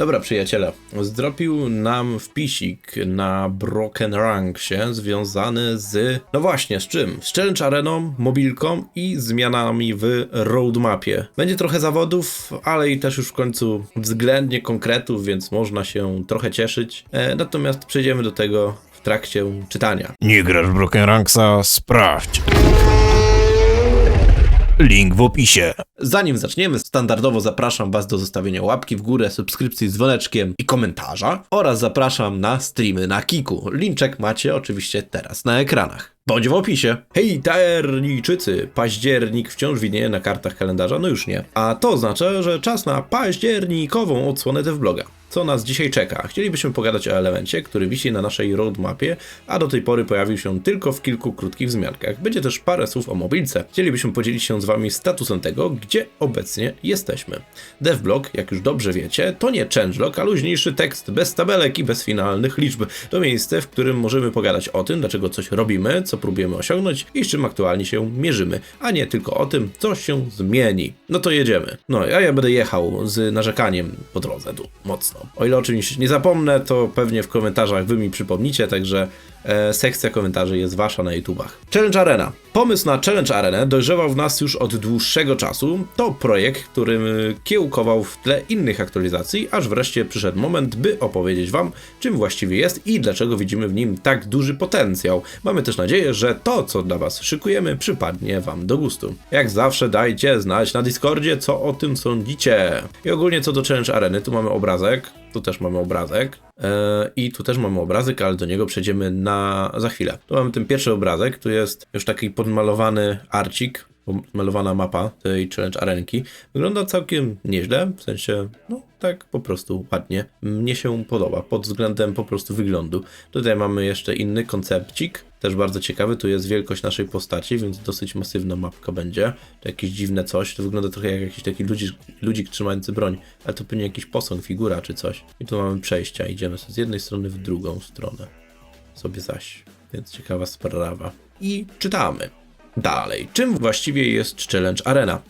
Dobra, przyjaciele, zdropił nam wpisik na Broken Ranksie związany z, no właśnie, z czym? Z Challenge Areną, mobilką i zmianami w roadmapie. Będzie trochę zawodów, ale i też już w końcu względnie konkretów, więc można się trochę cieszyć. E, natomiast przejdziemy do tego w trakcie czytania. Nie grasz Broken Ranksa? Sprawdź. Link w opisie. Zanim zaczniemy, standardowo zapraszam Was do zostawienia łapki w górę, subskrypcji z dzwoneczkiem i komentarza oraz zapraszam na streamy na Kiku. Linczek macie oczywiście teraz na ekranach. Bądź w opisie. Hej, tajerniczycy! Październik wciąż widnieje na kartach kalendarza? No już nie. A to oznacza, że czas na październikową odsłonę vloga. Co nas dzisiaj czeka? Chcielibyśmy pogadać o elemencie, który wisi na naszej roadmapie, a do tej pory pojawił się tylko w kilku krótkich wzmiankach. Będzie też parę słów o mobilce. Chcielibyśmy podzielić się z Wami statusem tego, gdzie obecnie jesteśmy. DevBlog, jak już dobrze wiecie, to nie changelog, a luźniejszy tekst bez tabelek i bez finalnych liczb. To miejsce, w którym możemy pogadać o tym, dlaczego coś robimy, co próbujemy osiągnąć i z czym aktualnie się mierzymy, a nie tylko o tym, co się zmieni. No to jedziemy. No, a ja będę jechał z narzekaniem po drodze tu, mocno. O ile oczywiście nie zapomnę, to pewnie w komentarzach wy mi przypomnicie, także sekcja komentarzy jest wasza na YouTubach. Challenge Arena. Pomysł na Challenge Arenę dojrzewał w nas już od dłuższego czasu. To projekt, który kiełkował w tle innych aktualizacji, aż wreszcie przyszedł moment, by opowiedzieć wam, czym właściwie jest i dlaczego widzimy w nim tak duży potencjał. Mamy też nadzieję, że to, co dla was szykujemy, przypadnie wam do gustu. Jak zawsze dajcie znać na Discordzie, co o tym sądzicie. I ogólnie co do Challenge Areny, tu mamy obrazek, tu też mamy obrazek. e, I tu też mamy obrazek, ale do niego przejdziemy na za chwilę. Tu mamy ten pierwszy obrazek, tu jest już taki podmalowany arcik, malowana mapa tej challenge arenki. Wygląda całkiem nieźle, w sensie, no tak po prostu ładnie. Mnie się podoba pod względem po prostu wyglądu. Tutaj mamy jeszcze inny koncepcik, też bardzo ciekawy. Tu jest wielkość naszej postaci, więc dosyć masywna mapka będzie. To jakieś dziwne coś. To wygląda trochę jak jakiś taki ludzik, ludzik trzymający broń, ale to pewnie jakiś posąg, figura czy coś. I tu mamy przejścia. Idziemy z jednej strony w drugą stronę. Sobie zaś. Więc ciekawa sprawa. I czytamy. Dalej, czym właściwie jest Challenge Arena?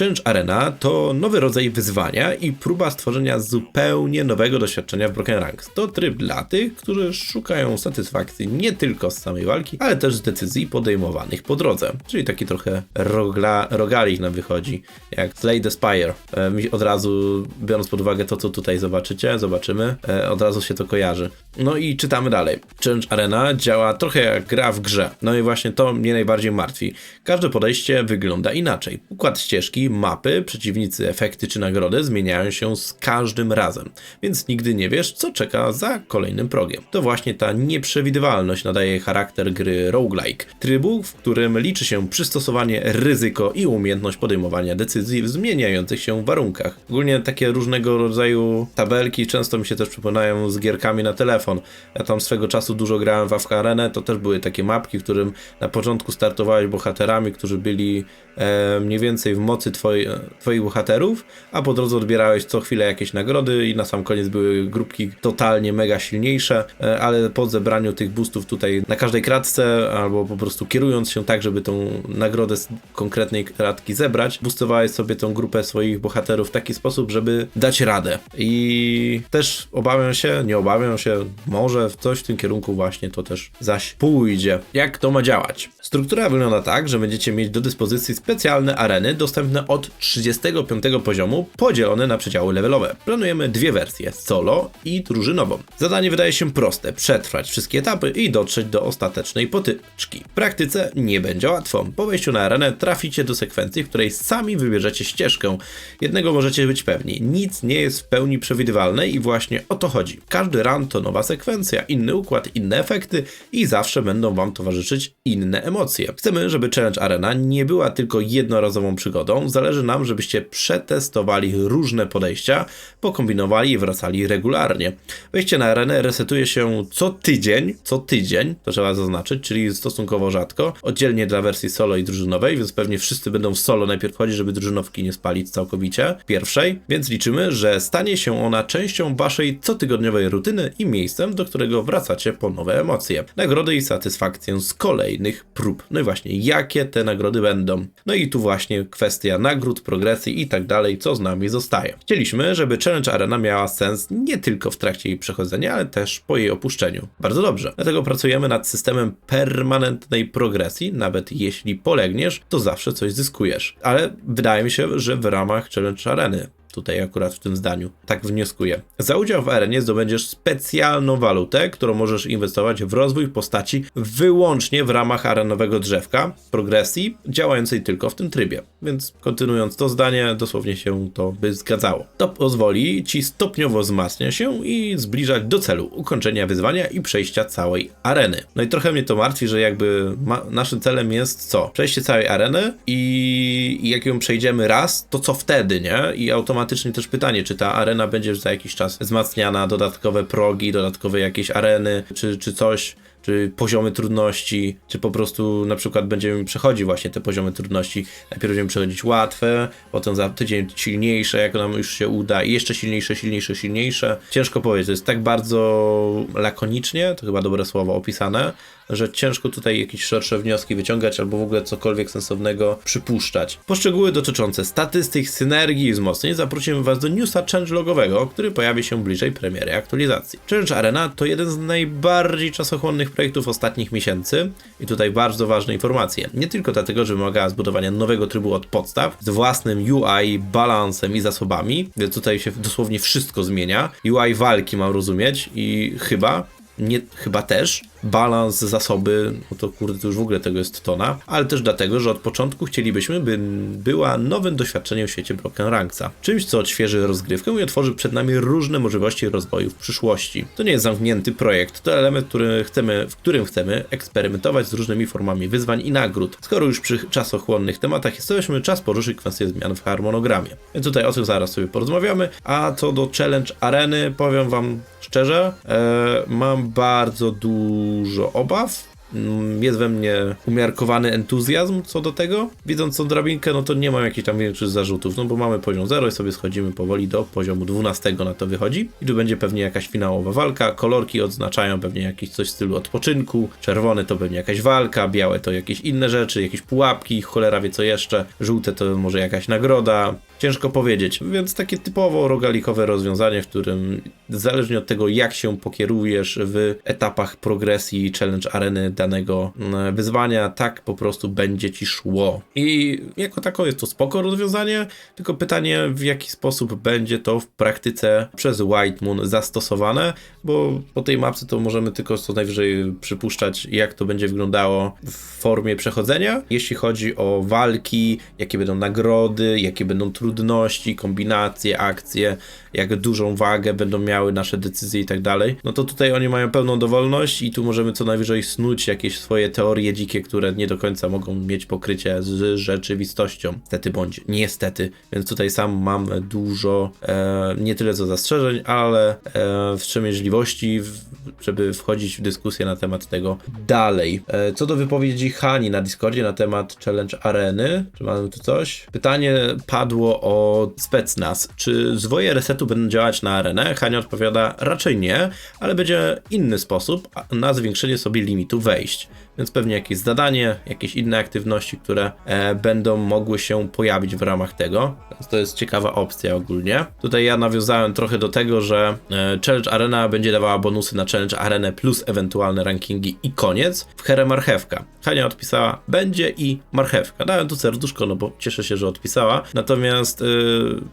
Challenge Arena to nowy rodzaj wyzwania i próba stworzenia zupełnie nowego doświadczenia w Broken Ranks. To tryb dla tych, którzy szukają satysfakcji nie tylko z samej walki, ale też z decyzji podejmowanych po drodze. Czyli taki trochę rogla, rogalik nam wychodzi, jak Slay the Spire. E, od razu, biorąc pod uwagę to, co tutaj zobaczycie, zobaczymy, e, od razu się to kojarzy. No i czytamy dalej. Challenge Arena działa trochę jak gra w grze. No i właśnie to mnie najbardziej martwi. Każde podejście wygląda inaczej. Układ ścieżki, mapy, przeciwnicy, efekty czy nagrody zmieniają się z każdym razem, więc nigdy nie wiesz, co czeka za kolejnym progiem. To właśnie ta nieprzewidywalność nadaje charakter gry roguelike, trybu, w którym liczy się przystosowanie, ryzyko i umiejętność podejmowania decyzji w zmieniających się warunkach. Ogólnie takie różnego rodzaju tabelki często mi się też przypominają z gierkami na telefon. Ja tam swego czasu dużo grałem w Afka Arenę, to też były takie mapki, w którym na początku startowałeś bohaterami, którzy byli e, mniej więcej w mocy twoi, twoich bohaterów, a po drodze odbierałeś co chwilę jakieś nagrody i na sam koniec były grupki totalnie mega silniejsze, e, ale po zebraniu tych boostów tutaj na każdej kratce, albo po prostu kierując się tak, żeby tą nagrodę z konkretnej kratki zebrać, boostowałeś sobie tą grupę swoich bohaterów w taki sposób, żeby dać radę. I też obawiam się, nie obawiam się, może w coś w tym kierunku właśnie to też zaś pójdzie. Jak to ma działać? Struktura wygląda tak, że będziecie mieć do dyspozycji specjalne areny dostępne od 35 poziomu, podzielone na przedziały levelowe. Planujemy dwie wersje, solo i drużynową. Zadanie wydaje się proste, przetrwać wszystkie etapy i dotrzeć do ostatecznej potyczki. W praktyce nie będzie łatwo. Po wejściu na arenę traficie do sekwencji, w której sami wybierzecie ścieżkę. Jednego możecie być pewni, nic nie jest w pełni przewidywalne i właśnie o to chodzi. Każdy run to nowa sekwencja, inny układ, inne efekty i zawsze będą wam towarzyszyć inne emocje. Chcemy, żeby Challenge Arena nie była tylko jednorazową przygodą, zależy nam, żebyście przetestowali różne podejścia, pokombinowali i wracali regularnie. Wejście na arenę resetuje się co tydzień, co tydzień, to trzeba zaznaczyć, czyli stosunkowo rzadko, oddzielnie dla wersji solo i drużynowej, więc pewnie wszyscy będą w solo najpierw chodzić, żeby drużynowki nie spalić całkowicie, pierwszej, więc liczymy, że stanie się ona częścią waszej cotygodniowej rutyny i miejscem, do którego wracacie po nowe emocje, nagrody i satysfakcję z kolejnych prób. No i właśnie, jakie te nagrody będą. No i tu właśnie kwestia nagród, progresji i tak dalej, co z nami zostaje. Chcieliśmy, żeby Challenge Arena miała sens nie tylko w trakcie jej przechodzenia, ale też po jej opuszczeniu. Bardzo dobrze. Dlatego pracujemy nad systemem permanentnej progresji, nawet jeśli polegniesz, to zawsze coś zyskujesz. Ale wydaje mi się, że w ramach Challenge Areny Tutaj akurat w tym zdaniu. Tak wnioskuję. Za udział w arenie zdobędziesz specjalną walutę, którą możesz inwestować w rozwój postaci wyłącznie w ramach arenowego drzewka progresji, działającej tylko w tym trybie. Więc kontynuując to zdanie, dosłownie się to by zgadzało. To pozwoli ci stopniowo wzmacniać się i zbliżać do celu ukończenia wyzwania i przejścia całej areny. No i trochę mnie to martwi, że jakby naszym celem jest co? Przejście całej areny i, i jak ją przejdziemy raz, to co wtedy, nie? I automatycznie też pytanie, czy ta arena będzie za jakiś czas wzmacniana, dodatkowe progi, dodatkowe jakieś areny, czy, czy coś czy poziomy trudności, czy po prostu na przykład będziemy przechodzić właśnie te poziomy trudności. Najpierw będziemy przechodzić łatwe, potem za tydzień silniejsze, jak nam już się uda, i jeszcze silniejsze, silniejsze, silniejsze. Ciężko powiedzieć, to jest tak bardzo lakonicznie, to chyba dobre słowo, opisane, że ciężko tutaj jakieś szersze wnioski wyciągać albo w ogóle cokolwiek sensownego przypuszczać. Poszczegóły dotyczące statystyk, synergii i wzmocnień zaprosimy Was do newsa changelogowego, który pojawi się bliżej premiery aktualizacji. Challenge Arena to jeden z najbardziej czasochłonnych projektów ostatnich miesięcy i tutaj bardzo ważne informacje. Nie tylko dlatego, że wymagała zbudowania nowego trybu od podstaw z własnym UI, balansem i zasobami, więc tutaj się dosłownie wszystko zmienia. UI walki mam rozumieć i chyba nie, chyba też. Balans, zasoby, no to kurde, to już w ogóle tego jest tona, ale też dlatego, że od początku chcielibyśmy, by była nowym doświadczeniem w świecie Broken Ranksa. Czymś, co odświeży rozgrywkę i otworzy przed nami różne możliwości rozwoju w przyszłości. To nie jest zamknięty projekt, to element, który chcemy, w którym chcemy eksperymentować z różnymi formami wyzwań i nagród. Skoro już przy czasochłonnych tematach jesteśmy, czas poruszyć kwestię zmian w harmonogramie. Więc tutaj o tym zaraz sobie porozmawiamy, a co do Challenge Areny, powiem wam szczerze, e, mam bardzo dużo obaw. Mm, Jest we mnie umiarkowany entuzjazm co do tego. Widząc tą drabinkę, no to nie mam jakichś tam większych zarzutów, no bo mamy poziom 0 i sobie schodzimy powoli do poziomu 12 na to wychodzi. I tu będzie pewnie jakaś finałowa walka. Kolorki odznaczają pewnie jakieś coś w stylu odpoczynku. Czerwone to pewnie jakaś walka, białe to jakieś inne rzeczy, jakieś pułapki, cholera wie co jeszcze. Żółte to może jakaś nagroda. Ciężko powiedzieć, więc takie typowo rogalikowe rozwiązanie, w którym zależnie od tego, jak się pokierujesz w etapach progresji challenge areny danego mm, wyzwania, tak po prostu będzie ci szło. I jako tako jest to spoko rozwiązanie, tylko pytanie, w jaki sposób będzie to w praktyce przez White Moon zastosowane, bo po tej mapce to możemy tylko co najwyżej przypuszczać, jak to będzie wyglądało w formie przechodzenia. Jeśli chodzi o walki, jakie będą nagrody, jakie będą trudności, kombinacje, akcje, jak dużą wagę będą miały nasze decyzje i tak dalej, no to tutaj oni mają pełną dowolność i tu możemy co najwyżej snuć jakieś swoje teorie dzikie, które nie do końca mogą mieć pokrycie z rzeczywistością. Niestety bądź niestety. Więc tutaj sam mam dużo e, nie tyle co zastrzeżeń, ale e, wstrzemięźliwości, w, żeby wchodzić w dyskusję na temat tego dalej. E, co do wypowiedzi Hani na Discordzie na temat Challenge Areny, czy mamy tu coś? Pytanie padło o specnaz. Czy zwoje resetu będą działać na arenę? Hania odpowiada raczej nie, ale będzie inny sposób na zwiększenie sobie limitu wejść. Więc pewnie jakieś zadanie, jakieś inne aktywności, które e, będą mogły się pojawić w ramach tego. Więc to jest ciekawa opcja ogólnie. Tutaj ja nawiązałem trochę do tego, że e, Challenge Arena będzie dawała bonusy na Challenge Arenę plus ewentualne rankingi i koniec. W herę marchewka. Hania odpisała, będzie i marchewka. Dałem tu serduszko, no bo cieszę się, że odpisała. Natomiast y,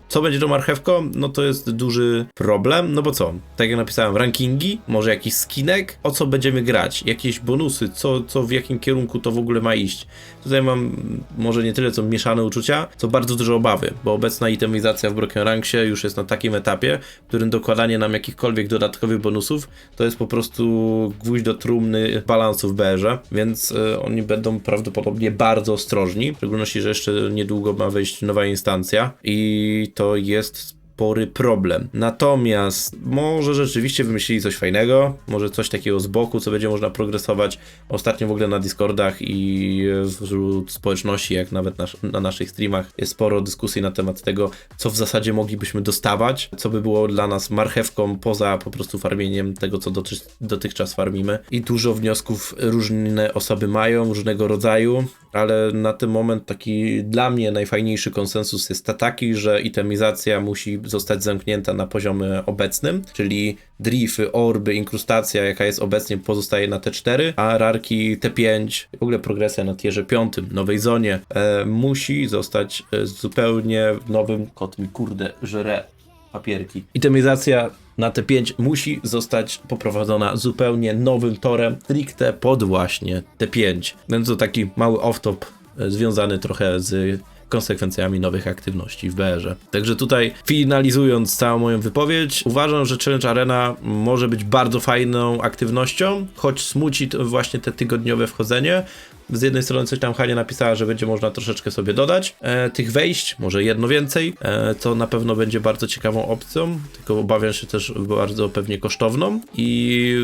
co będzie tą marchewką? No to jest duży problem, no bo co? Tak jak napisałem, rankingi, może jakiś skinek, o co będziemy grać, jakieś bonusy, co, co w jakim kierunku to w ogóle ma iść. Tutaj mam może nie tyle co mieszane uczucia, co bardzo duże obawy, bo obecna itemizacja w Broken Ranksie już jest na takim etapie, w którym dokładanie nam jakichkolwiek dodatkowych bonusów to jest po prostu gwóźdź do trumny balansu w BR-ze, więc y, oni będą prawdopodobnie bardzo ostrożni, w szczególności, że jeszcze niedługo ma wejść nowa instancja i to jest pory problem. Natomiast może rzeczywiście wymyślili coś fajnego, może coś takiego z boku, co będzie można progresować. Ostatnio w ogóle na Discordach i wśród społeczności, jak nawet na naszych streamach, jest sporo dyskusji na temat tego, co w zasadzie moglibyśmy dostawać, co by było dla nas marchewką poza po prostu farmieniem tego, co doty dotychczas farmimy. I dużo wniosków różne osoby mają, różnego rodzaju, ale na ten moment taki dla mnie najfajniejszy konsensus jest taki, że itemizacja musi zostać zamknięta na poziomie obecnym, czyli drify, orby, inkrustacja, jaka jest obecnie, pozostaje na T4, a rarki T5, w ogóle progresja na tierze 5, nowej zonie, e, musi zostać e, zupełnie nowym, kot mi kurde, żre papierki. Itemizacja na T5 musi zostać poprowadzona zupełnie nowym torem, stricte pod właśnie T5. Więc to taki mały off-top e, związany trochę z konsekwencjami nowych aktywności w BR-ze. Także tutaj finalizując całą moją wypowiedź, uważam, że Challenge Arena może być bardzo fajną aktywnością, choć smuci to właśnie te tygodniowe wchodzenie. Z jednej strony coś tam Hania napisała, że będzie można troszeczkę sobie dodać e, tych wejść, może jedno więcej, e, co na pewno będzie bardzo ciekawą opcją, tylko obawiam się też bardzo pewnie kosztowną. I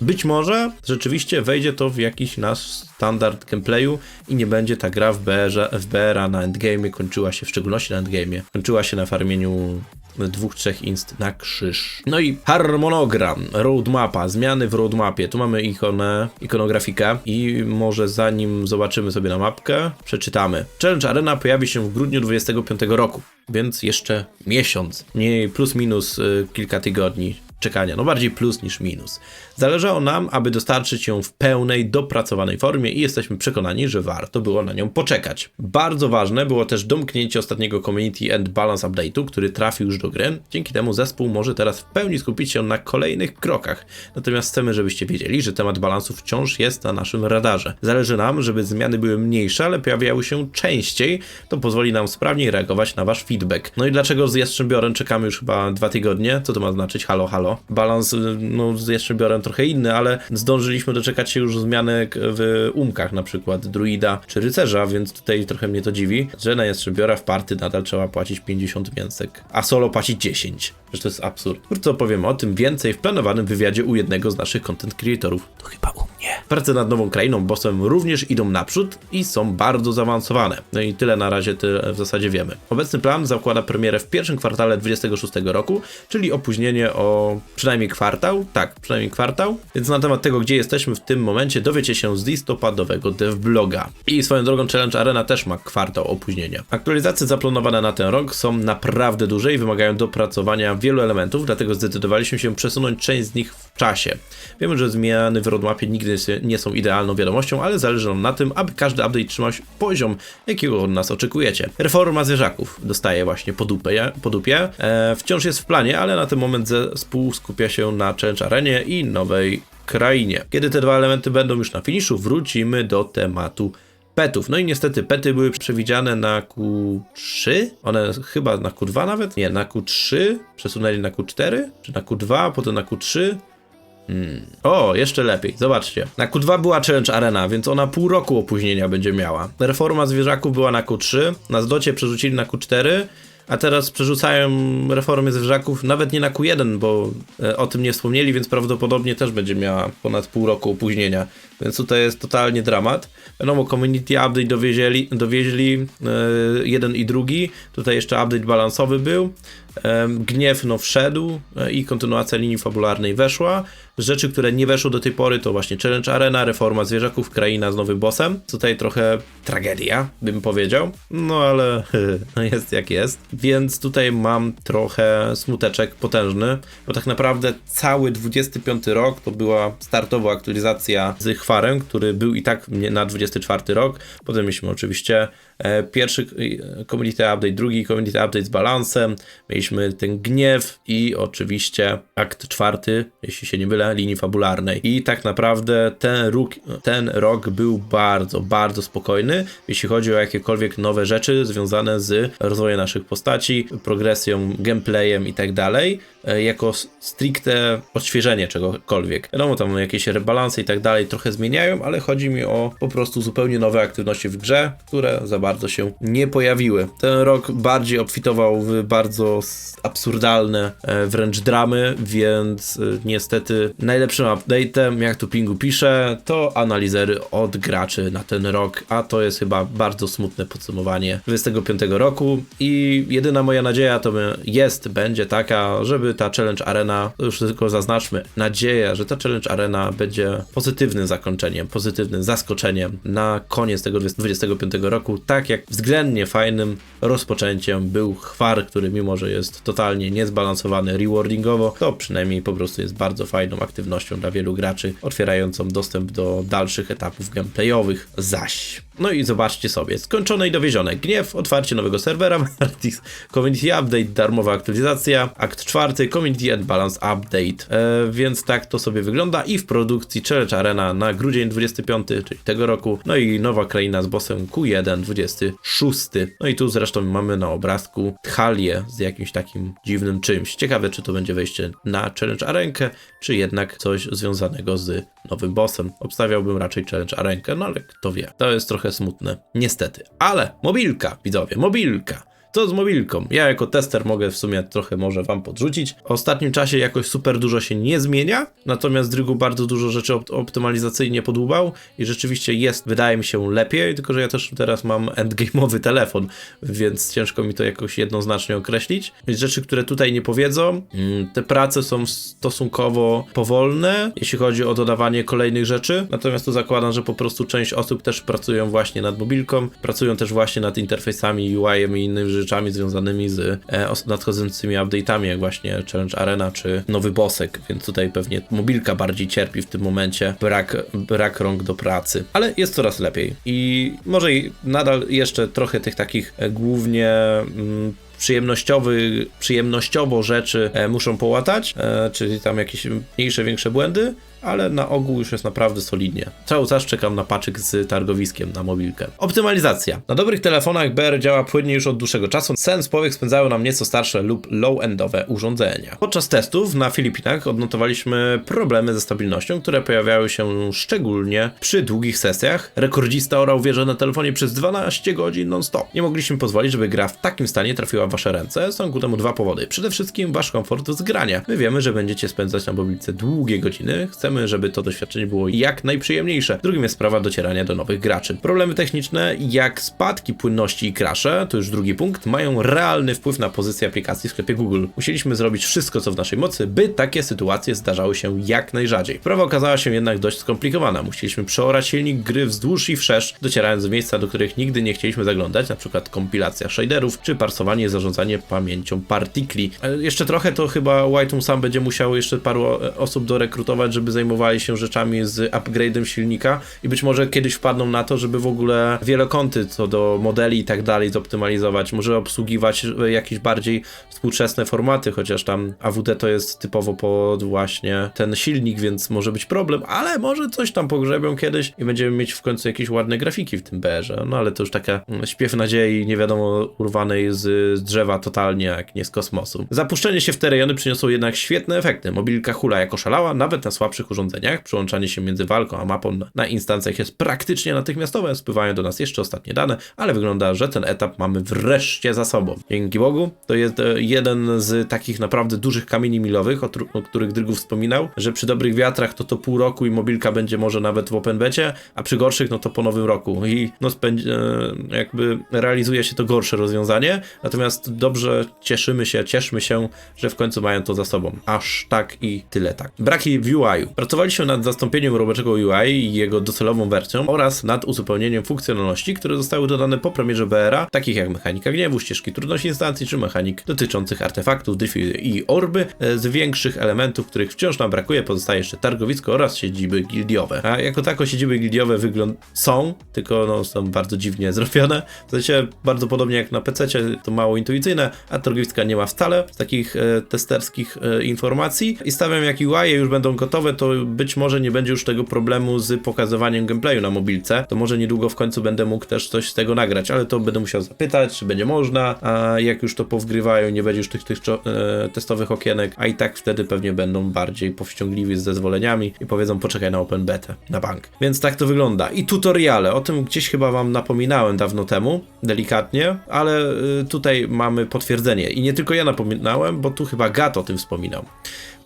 być może rzeczywiście wejdzie to w jakiś nasz standard gameplayu i nie będzie ta gra w BR, w BR na endgame kończyła się, w szczególności na endgame, kończyła się na farmieniu dwóch, trzech inst na krzyż. No i harmonogram, roadmapa, zmiany w roadmapie. Tu mamy ikonę, ikonografikę i może zanim zobaczymy sobie na mapkę, przeczytamy. Challenge Arena pojawi się w grudniu 25 roku, więc jeszcze miesiąc, mniej plus minus y, kilka tygodni czekania, no bardziej plus niż minus. Zależało nam, aby dostarczyć ją w pełnej, dopracowanej formie i jesteśmy przekonani, że warto było na nią poczekać. Bardzo ważne było też domknięcie ostatniego Community and Balance Update'u, który trafił już do gry. Dzięki temu zespół może teraz w pełni skupić się na kolejnych krokach. Natomiast chcemy, żebyście wiedzieli, że temat balansu wciąż jest na naszym radarze. Zależy nam, żeby zmiany były mniejsze, ale pojawiały się częściej. To pozwoli nam sprawniej reagować na wasz feedback. No i dlaczego z Jastrzębiorem czekamy już chyba dwa tygodnie? Co to ma znaczyć? Halo, halo. Balans y, no, z Jastrzębiorem trochę inny, ale zdążyliśmy doczekać się już zmianek w umkach, na przykład druida czy rycerza, więc tutaj trochę mnie to dziwi, że na Jastrzębiora w party nadal trzeba płacić 50 mięsek, a solo płacić 10. Że to jest absurd. Wkrótce opowiem o tym więcej w planowanym wywiadzie u jednego z naszych content creatorów. To chyba u mnie. Prace nad nową krainą bossem również idą naprzód i są bardzo zaawansowane. No i tyle na razie tyle w zasadzie wiemy. Obecny plan zakłada premierę w pierwszym kwartale 26 roku, czyli opóźnienie o przynajmniej kwartał. Tak, przynajmniej kwartał. Więc na temat tego, gdzie jesteśmy w tym momencie, dowiecie się z listopadowego devbloga. I swoją drogą Challenge Arena też ma kwartał opóźnienia. Aktualizacje zaplanowane na ten rok są naprawdę duże i wymagają dopracowania wielu elementów, dlatego zdecydowaliśmy się przesunąć część z nich w czasie. Wiemy, że zmiany w roadmapie nigdy nie są idealną wiadomością, ale zależy nam na tym, aby każdy update trzymał się poziom, jakiego od nas oczekujecie. Reforma zwierzaków dostaje właśnie po dupie, po dupie. E, wciąż jest w planie, ale na ten moment zespół skupia się na Challenge Arenie i nowej krainie. Kiedy te dwa elementy będą już na finiszu, wrócimy do tematu petów. No i niestety pety były przewidziane na Q3, one chyba na Q2 nawet, nie, na Q3, przesunęli na Q4, czy na Q2, potem na Q3. Hmm. O, jeszcze lepiej, zobaczcie. Na Q2 była Challenge Arena, więc ona pół roku opóźnienia będzie miała. Reforma zwierzaków była na Q3, na zdocie przerzucili na Q4, a teraz przerzucają reformę zwierzaków nawet nie na Q1, bo e, o tym nie wspomnieli, więc prawdopodobnie też będzie miała ponad pół roku opóźnienia. Więc tutaj jest totalnie dramat. Wiadomo, Community Update dowieźli, dowieźli jeden i drugi. Tutaj jeszcze update balansowy był. Gniew no wszedł e, i kontynuacja linii fabularnej weszła. Rzeczy, które nie weszły do tej pory to właśnie Challenge Arena, reforma zwierzaków, kraina z nowym bossem. Tutaj trochę tragedia, bym powiedział. No ale no jest jak jest. Więc tutaj mam trochę smuteczek potężny, bo tak naprawdę cały 25 rok to była startowa aktualizacja z chwarem, który był i tak na 24 rok. Potem mieliśmy oczywiście pierwszy e, community update, drugi community update z balansem. Mieliśmy ten gniew i oczywiście akt czwarty, jeśli się nie mylę, linii fabularnej. I tak naprawdę ten rok, ten rok był bardzo, bardzo spokojny, jeśli chodzi o jakiekolwiek nowe rzeczy związane z rozwojem naszych postaci, progresją, gameplayem i tak dalej, e, jako stricte odświeżenie czegokolwiek. Wiadomo, tam jakieś rebalanse i tak dalej trochę zmieniają, ale chodzi mi o po prostu zupełnie nowe aktywności w grze, które za bardzo się nie pojawiły. Ten rok bardziej obfitował w bardzo absurdalne e, wręcz dramy, więc e, niestety najlepszym update'em, jak tu Pingu pisze, to analizery od graczy na ten rok, a to jest chyba bardzo smutne podsumowanie 25 roku i jedyna moja nadzieja to jest, będzie taka, żeby ta Challenge Arena, już tylko zaznaczmy, nadzieja, że ta Challenge Arena będzie pozytywnym zakończeniem, pozytywnym zaskoczeniem na koniec tego 25 roku, tak jak względnie fajnym rozpoczęciem był Chwar, który mimo, że jest totalnie niezbalansowany rewardingowo, to przynajmniej po prostu jest bardzo fajną aktywnością dla wielu graczy, otwierającą dostęp do dalszych etapów gameplayowych zaś. No i zobaczcie sobie, skończone i dowiezione. Gniew, otwarcie nowego serwera, Martix, Community Update, darmowa aktualizacja, akt czwarty, Community and Balance Update. E, więc tak to sobie wygląda i w produkcji Challenge Arena na grudzień 25, czyli tego roku, no i nowa kraina z bossem Q1 26. No i tu zresztą mamy na obrazku Tchalię z jakimś takim dziwnym czymś. Ciekawe, czy to będzie wejście na Challenge Arenkę, czy jednak coś związanego z nowym bossem. Obstawiałbym raczej Challenge Arenkę, no ale kto wie. To jest trochę smutne, niestety. Ale mobilka, widzowie, mobilka. Co z mobilką? Ja jako tester mogę w sumie trochę może wam podrzucić. W ostatnim czasie jakoś super dużo się nie zmienia, natomiast Drygu bardzo dużo rzeczy op- optymalizacyjnie podłubał i rzeczywiście jest, wydaje mi się, lepiej, tylko że ja też teraz mam endgame'owy telefon, więc ciężko mi to jakoś jednoznacznie określić. Więc rzeczy, które tutaj nie powiedzą, mm, te prace są stosunkowo powolne, jeśli chodzi o dodawanie kolejnych rzeczy, natomiast tu zakładam, że po prostu część osób też pracują właśnie nad mobilką, pracują też właśnie nad interfejsami, UI-em i innymi rzeczami związanymi z e, nadchodzącymi update'ami, jak właśnie Challenge Arena czy nowy bossek, więc tutaj pewnie mobilka bardziej cierpi w tym momencie, brak, brak rąk do pracy, ale jest coraz lepiej. I może nadal jeszcze trochę tych takich e, głównie mm, przyjemnościowy, przyjemnościowo rzeczy e, muszą połatać, e, czyli tam jakieś mniejsze, większe błędy, ale na ogół już jest naprawdę solidnie. Cały czas czekam na paczyk z targowiskiem na mobilkę. Optymalizacja. Na dobrych telefonach BR działa płynnie już od dłuższego czasu. Sens powiek spędzały nam nieco starsze lub low-endowe urządzenia. Podczas testów na Filipinach odnotowaliśmy problemy ze stabilnością, które pojawiały się szczególnie przy długich sesjach. Rekordzista orał wieżę na telefonie przez 12 godzin non-stop. Nie mogliśmy pozwolić, żeby gra w takim stanie trafiła w wasze ręce. Są ku temu dwa powody. Przede wszystkim wasz komfort z grania. My wiemy, że będziecie spędzać na mobilce długie godziny. Chcemy, żeby to doświadczenie było jak najprzyjemniejsze. Drugim jest sprawa docierania do nowych graczy. Problemy techniczne, jak spadki płynności i crashe, to już drugi punkt, mają realny wpływ na pozycję aplikacji w sklepie Google. Musieliśmy zrobić wszystko, co w naszej mocy, by takie sytuacje zdarzały się jak najrzadziej. Sprawa okazała się jednak dość skomplikowana. Musieliśmy przeorać silnik gry wzdłuż i wszerz, docierając do miejsca, do których nigdy nie chcieliśmy zaglądać, przykład kompilacja shaderów, czy parsowanie i zarządzanie pamięcią partikli. E, Jeszcze trochę to chyba Whiteum sam będzie musiał jeszcze paru e, osób dorekrutować, żeby zajmowali się rzeczami z upgrade'em silnika i być może kiedyś wpadną na to, żeby w ogóle wielokąty co do modeli i tak dalej zoptymalizować, może obsługiwać e, jakieś bardziej współczesne formaty, chociaż tam AWD to jest typowo pod właśnie ten silnik, więc może być problem, ale może coś tam pogrzebią kiedyś i będziemy mieć w końcu jakieś ładne grafiki w tym BR-ze. No ale to już taka mm, śpiew nadziei, nie wiadomo, urwanej z, drzewa totalnie, jak nie z kosmosu. Zapuszczenie się w te rejony przyniosło jednak świetne efekty. Mobilka hula jako szalała, nawet na słabszych urządzeniach. Przyłączanie się między walką a mapą na, instancjach jest praktycznie natychmiastowe. Spływają do nas jeszcze ostatnie dane, ale wygląda, że ten etap mamy wreszcie za sobą. Dzięki Bogu, to jest e, jeden z takich naprawdę dużych kamieni milowych, o, o których Drygów wspominał, że przy dobrych wiatrach to to pół roku i mobilka będzie może nawet w open becie, a przy gorszych no to po nowym roku. I no e, jakby realizuje się to gorsze rozwiązanie, natomiast dobrze cieszymy się, cieszmy się, że w końcu mają to za sobą. Aż tak i tyle tak. Braki w UI. Pracowaliśmy nad zastąpieniem roboczego UI i jego docelową wersją oraz nad uzupełnieniem funkcjonalności, które zostały dodane po premierze BR-a, takich jak mechanika gniewu, ścieżki trudności instancji czy mechanik dotyczących artefaktów, dyfy i orby. E, Z większych elementów, których wciąż nam brakuje, pozostaje jeszcze targowisko oraz siedziby gildiowe. A jako tako siedziby gildiowe wygląd są, tylko no, są bardzo dziwnie zrobione. W sensie bardzo podobnie jak na PC, to mało intuicyjne, a targowiska nie ma wcale takich e, testerskich e, informacji. I stawiam jak UI już będą gotowe, to być może nie będzie już tego problemu z pokazywaniem gameplayu na mobilce, to może niedługo w końcu będę mógł też coś z tego nagrać, ale to będę musiał zapytać, czy będzie można, a jak już to powgrywają, nie będzie już tych, tych e, testowych okienek, a i tak wtedy pewnie będą bardziej powściągliwi z zezwoleniami i powiedzą poczekaj na open betę, na bank. Więc tak to wygląda. I tutoriale, o tym gdzieś chyba wam napominałem dawno temu, delikatnie, ale y, tutaj mamy potwierdzenie. I nie tylko ja napominałem, bo tu chyba Gat o tym wspominał.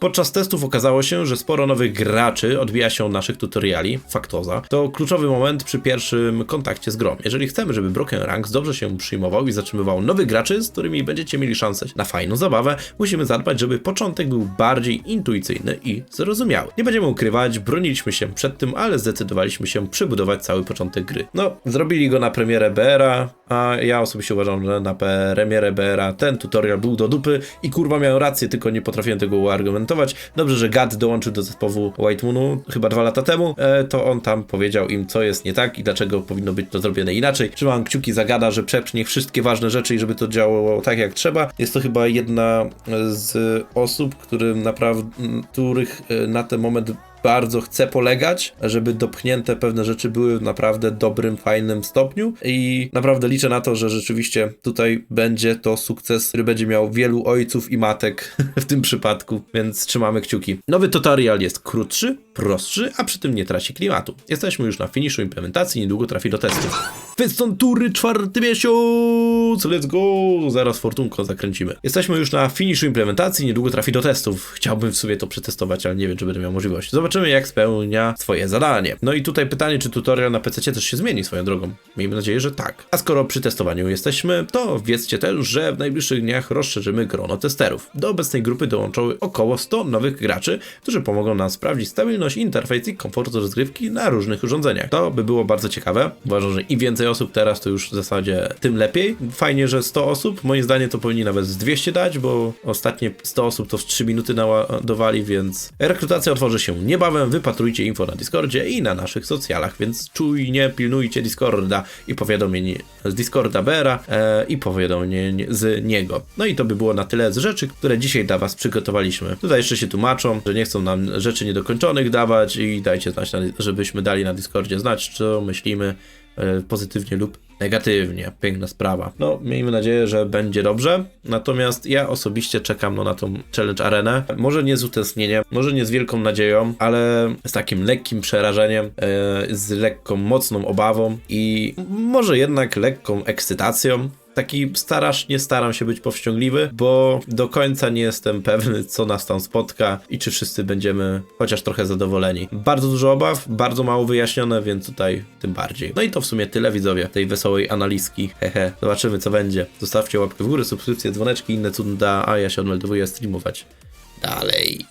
Podczas testów okazało się, że sporo nowych graczy odbija się od naszych tutoriali, faktoza. To kluczowy moment przy pierwszym kontakcie z grą. Jeżeli chcemy, żeby Broken Ranks dobrze się przyjmował i zatrzymywał nowych graczy, z którymi będziecie mieli szansę na fajną zabawę, musimy zadbać, żeby początek był bardziej intuicyjny i zrozumiały. Nie będziemy ukrywać, broniliśmy się przed tym, ale zdecydowaliśmy się przebudować cały początek gry. No, zrobili go na premierę BR-a, a ja osobiście uważam, że na premierę BR-a ten tutorial był do dupy i kurwa miałem rację, tylko nie potrafiłem tego uargumentować. Dobrze, że Gad dołączył do zespołu White Moonu chyba dwa lata temu, e, to on tam powiedział im, co jest nie tak i dlaczego powinno być to zrobione inaczej. Trzymam kciuki za Gada, że przepchnie wszystkie ważne rzeczy i żeby to działało tak jak trzeba. Jest to chyba jedna z osób, którym naprawdę, których e, na ten moment bardzo chcę polegać, żeby dopchnięte pewne rzeczy były w naprawdę dobrym, fajnym stopniu i naprawdę liczę na to, że rzeczywiście tutaj będzie to sukces, który będzie miał wielu ojców i matek w tym przypadku, więc trzymamy kciuki. Nowy tutorial jest krótszy, prostszy, a przy tym nie traci klimatu. Jesteśmy już na finiszu implementacji, niedługo trafi do testów. Wystantury czwarty miesiąc! Let's go! Zaraz fortunko zakręcimy. Jesteśmy już na finiszu implementacji, niedługo trafi do testów. Chciałbym w sobie to przetestować, ale nie wiem, czy będę miał możliwość. Zobaczymy, jak spełnia swoje zadanie. No i tutaj pytanie, czy tutorial na PC też się zmieni swoją drogą. Miejmy nadzieję, że tak. A skoro przy testowaniu jesteśmy, to wiedzcie też, że w najbliższych dniach rozszerzymy grono testerów. Do obecnej grupy dołączyły około 100 nowych graczy, którzy pomogą nam sprawdzić stabilność, interfejs i komfort rozgrywki na różnych urządzeniach. To by było bardzo ciekawe. Uważam, że im więcej osób teraz, to już w zasadzie tym lepiej. Fajnie, że 100 osób. Moim zdaniem to powinni nawet z 200 dać, bo ostatnie 100 osób to w 3 minuty naładowali, więc rekrutacja otworzy się niebawem. Wypatrujcie info na Discordzie i na naszych socjalach, więc czujnie pilnujcie Discorda i powiadomień z Discorda Bera e, i powiadomień z niego. No i to by było na tyle z rzeczy, które dzisiaj dla Was przygotowaliśmy. Tutaj jeszcze się tłumaczą, że nie chcą nam rzeczy niedokończonych dawać i dajcie znać, na- żebyśmy dali na Discordzie znać, co myślimy e, pozytywnie lub negatywnie. Piękna sprawa. No, miejmy nadzieję, że będzie dobrze. Natomiast ja osobiście czekam no, na tą challenge arenę. Może nie z utęsknieniem, może nie z wielką nadzieją, ale z takim lekkim przerażeniem, e, z lekką, mocną obawą i może jednak lekką ekscytacją. Taki starasz, nie staram się być powściągliwy, bo do końca nie jestem pewny, co nas tam spotka i czy wszyscy będziemy chociaż trochę zadowoleni. Bardzo dużo obaw, bardzo mało wyjaśnione, więc tutaj tym bardziej. No i to w sumie tyle widzowie tej wesołej analizki. Hehe, zobaczymy co będzie. Zostawcie łapkę w górę, subskrypcję, dzwoneczki, inne cuda, a ja się odmeldowuję streamować dalej.